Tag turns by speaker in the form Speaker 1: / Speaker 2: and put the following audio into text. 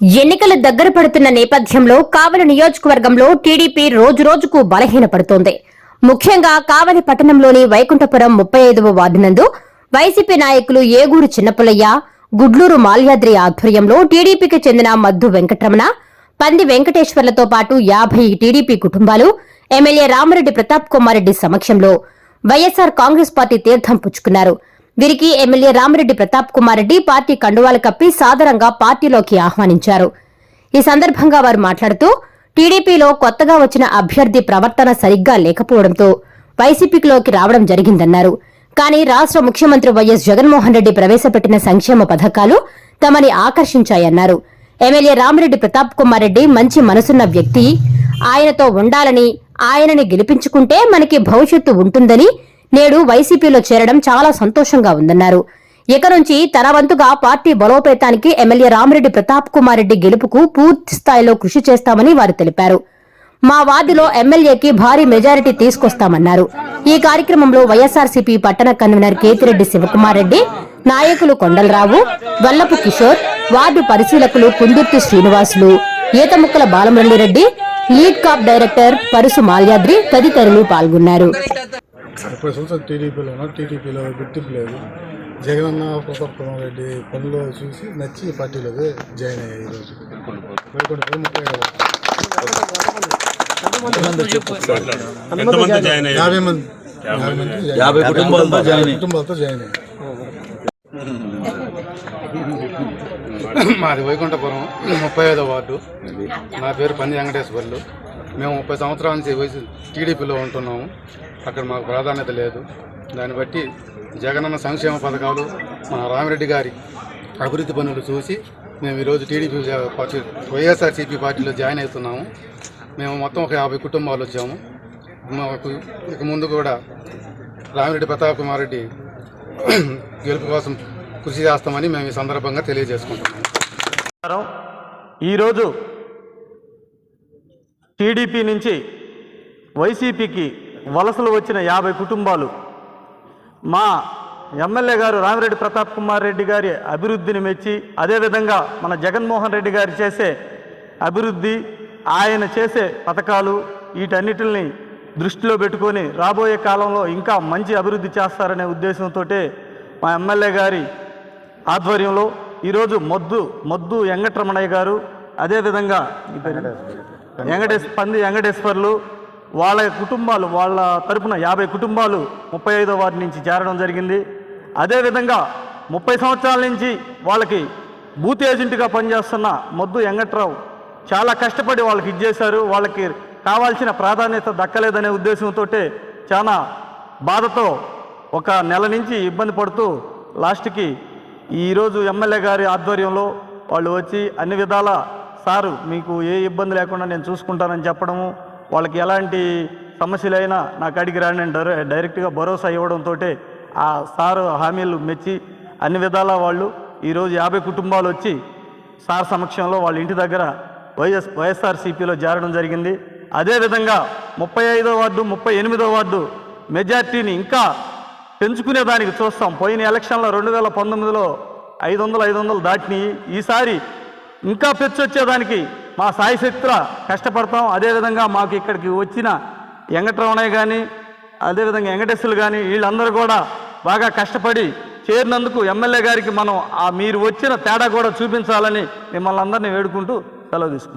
Speaker 1: ఎన్నికలు దగ్గర పడుతున్న నేపథ్యంలో కావలి నియోజకవర్గంలో టీడీపీ రోజురోజుకు బలహీనపడుతోంది. ముఖ్యంగా కావలి పట్టణంలోని వైకుంఠపురం ముప్పై ఐదవ వార్డు నందు వైసీపీ నాయకులు ఏగూరు చిన్నపుల్లయ్య గుడ్లూరు మాల్యాద్రి ఆధ్వర్యంలో టీడీపీకి చెందిన మద్దు వెంకటరమణ పంది వెంకటేశ్వర్లతో పాటు యాభై టీడీపీ కుటుంబాలు ఎమ్మెల్యే రామరెడ్డి ప్రతాప్ కుమార్ రెడ్డి సమక్షంలో వైఎస్సార్ కాంగ్రెస్ పార్టీ తీర్థం పుచ్చుకున్నారు. వీరికి ఎమ్మెల్యే రామరెడ్డి ప్రతాప్ కుమార్ రెడ్డి పార్టీ కండువాలు కప్పి సాదరంగా పార్టీలోకి ఆహ్వానించారు. ఈ సందర్భంగా వారు మాట్లాడుతూ టీడీపీలో కొత్తగా వచ్చిన అభ్యర్థి ప్రవర్తన సరిగ్గా లేకపోవడంతో వైసీపీలోకి రావడం జరిగిందన్నారు. కానీ రాష్ట్ర ముఖ్యమంత్రి వైఎస్ జగన్మోహన్ రెడ్డి ప్రవేశపెట్టిన సంక్షేమ పథకాలు తమని ఆకర్షించాయన్నారు. ఎమ్మెల్యే రామిరెడ్డి ప్రతాప్ కుమార్ రెడ్డి మంచి మనసున్న వ్యక్తి. ఆయనతో ఉండాలని ఆయనని గెలిపించుకుంటే మనకి భవిష్యత్తు ఉంటుందని నేడు వైసీపీలో చేరడం చాలా సంతోషంగా ఉందన్నారు. ఇక నుంచి తన వంతుగా పార్టీ బలోపేతానికి ఎమ్మెల్యే రామిరెడ్డి ప్రతాప్ కుమార్ రెడ్డి గెలుపుకు పూర్తి స్థాయిలో కృషి చేస్తామని వారు తెలిపారు. మా వార్డులో ఎమ్మెల్యేకి భారీ మెజారిటీ తీసుకొస్తామన్నారు. ఈ కార్యక్రమంలో వైఎస్ఆర్సీపీ పట్టణ కన్వీనర్ కేతిరెడ్డి శివకుమార్ రెడ్డి నాయకులు కొండలరావు వల్లపు కిషోర్ వార్డు పరిశీలకులు Kundurthi Srinivasulu Eethamukkala Balamuralireddy lead cap director Parusu Malyadri తదితరులు పాల్గొన్నారు.
Speaker 2: ముప్పై సంవత్సరాలు టీడీపీలో ఉన్నా టీడీపీలో గుర్తింపు లేదు. జగనన్న ప్రతాప్ రెడ్డి పనులు చూసి నచ్చి పార్టీలోకి జాయిన్ అయ్యాయి ఈరోజు వైకుంఠపురం ముప్పై యాభై మంది. యాభై మంది జాయిన్
Speaker 3: యాభై కుటుంబాలతో జాయిన్.
Speaker 2: కుటుంబాలతో జాయిన్ అయ్యాయి మాది వైకుంఠపురం ముప్పై ఐదో వార్డు. నా పేరు పంది వెంకటేశ్వర్లు. మేము ముప్పై సంవత్సరాల నుంచి వయసు టీడీపీలో ఉంటున్నాము. అక్కడ మాకు ప్రాధాన్యత లేదు. దాన్ని బట్టి జగనన్న సంక్షేమ పథకాలు మన రామిరెడ్డి గారి అభివృద్ధి పనులు చూసి మేము ఈరోజు టీడీపీ పార్టీ వైఎస్ఆర్సీపీ పార్టీలో జాయిన్ అవుతున్నాము. మేము మొత్తం ఒక యాభై కుటుంబాలు వచ్చాము. మాకు ఇక ముందు కూడా రామిరెడ్డి ప్రతాప్ కుమార్ రెడ్డి గెలుపు కోసం కృషి చేస్తామని మేము ఈ సందర్భంగా తెలియజేసుకుంటున్నాము.
Speaker 4: ఈరోజు టీడీపీ నుంచి వైసీపీకి వలసలు వచ్చిన యాభై కుటుంబాలు మా ఎమ్మెల్యే గారు రామిరెడ్డి ప్రతాప్ కుమార్ రెడ్డి గారి అభివృద్ధిని మెచ్చి అదేవిధంగా మన జగన్మోహన్ రెడ్డి గారు చేసే అభివృద్ధి ఆయన చేసే పథకాలు వీటన్నిటిని దృష్టిలో పెట్టుకొని రాబోయే కాలంలో ఇంకా మంచి అభివృద్ధి చేస్తారనే ఉద్దేశంతో మా ఎమ్మెల్యే గారి ఆధ్వర్యంలో ఈరోజు మొద్దు మొద్దు వెంకటరమణయ్య గారు అదేవిధంగా ఈ పేరు? వెంకటేశ్ పంది వెంకటేశ్వర్లు వాళ్ళ కుటుంబాలు వాళ్ళ తరపున యాభై కుటుంబాలు ముప్పై ఐదో వార్డు నుంచి చేరడం జరిగింది. అదేవిధంగా ముప్పై సంవత్సరాల నుంచి వాళ్ళకి బూత్ ఏజెంట్గా పనిచేస్తున్న మొద్దు వెంకట్రావు చాలా కష్టపడి వాళ్ళకి ఇచ్చేశారు వాళ్ళకి కావాల్సిన ప్రాధాన్యత దక్కలేదనే ఉద్దేశంతో చాలా బాధతో ఒక నెల నుంచి ఇబ్బంది పడుతూ లాస్ట్కి ఈరోజు ఎమ్మెల్యే గారి ఆధ్వర్యంలో వాళ్ళు వచ్చి అన్ని విధాల సారు మీకు ఏ ఇబ్బంది లేకుండా నేను చూసుకుంటానని చెప్పడము వాళ్ళకి ఎలాంటి సమస్యలైనా నా కాడికి రాని డైరె డైరెక్ట్గా భరోసా ఇవ్వడంతో ఆ సారు హామీలు మెచ్చి అన్ని విధాల వాళ్ళు ఈరోజు యాభై కుటుంబాలు వచ్చి సార్ సమక్షంలో వాళ్ళ ఇంటి దగ్గర వైఎస్ వైఎస్ఆర్సీపీలో చేరడం జరిగింది. అదేవిధంగా ముప్పై ఐదో వార్డు ముప్పై ఎనిమిదో వార్డు మెజార్టీని ఇంకా పెంచుకునే దానికి చూస్తాం. పోయిన ఎలక్షన్లో రెండు వేల పంతొమ్మిదిలో ఐదు వందలు ఐదు వందలు దాటినాయి. ఈసారి ఇంకా పెంచొచ్చేదానికి మా సాయి శక్తుల కష్టపడతాం. అదేవిధంగా మాకు ఇక్కడికి వచ్చిన వెంకటరమణయ్య కానీ అదేవిధంగా వెంకటేశ్వరులు కానీ వీళ్ళందరూ కూడా బాగా కష్టపడి చేరినందుకు ఎమ్మెల్యే గారికి మనం ఆ మీరు వచ్చిన తేడా కూడా చూపించాలని మిమ్మల్ని అందరినీ వేడుకుంటూ సెలవు తీసుకుంటాం